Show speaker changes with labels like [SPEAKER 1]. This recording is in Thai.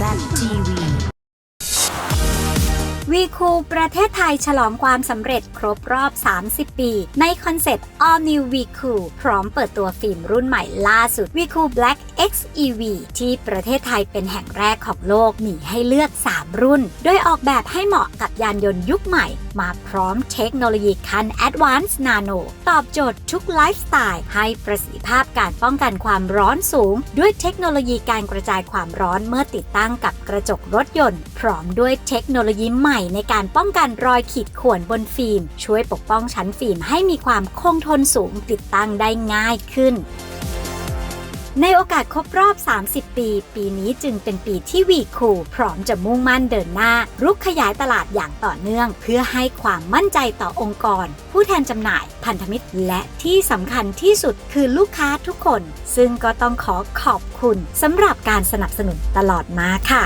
[SPEAKER 1] ZTV
[SPEAKER 2] วีคูประเทศไทยฉลองความสำเร็จครบรอบ 30 ปี ในคอนเซ็ปต์ All New v c o พร้อมเปิดตัวฟิล์มรุ่นใหม่ล่าสุด v c o Black X EV ที่ประเทศไทยเป็นแห่งแรกของโลกมีให้เลือก 3 รุ่น โดยออกแบบให้เหมาะกับยานยนต์ยุคใหม่ มาพร้อมเทคโนโลยีคัน Advanced Nano ตอบโจทย์ทุกไลฟ์สไตล์ ให้ประสิทธิภาพการป้องกันความร้อนสูง ด้วยเทคโนโลยีการกระจายความร้อนเมื่อติดตั้งกับกระจกรถยนต์ พร้อมด้วยเทคโนโลยีใหม่ในการป้องกันรอยขีดข่วนบนฟิล์ม ช่วยปกป้องชั้นฟิล์มให้มีความคงทนสูงติดตั้งได้ง่ายขึ้น ในโอกาสครบรอบ 30 ปี ปีนี้จึงเป็นปีที่วีคูพร้อมจะมุ่งมั่นเดินหน้า รุกขยายตลาดอย่างต่อเนื่อง เพื่อให้ความมั่นใจต่อองค์กร ผู้แทนจำหน่ายพันธมิตร และที่สำคัญที่สุดคือลูกค้าทุกคน ซึ่งก็ต้องขอขอบคุณสำหรับการสนับสนุนตลอดมาค่ะ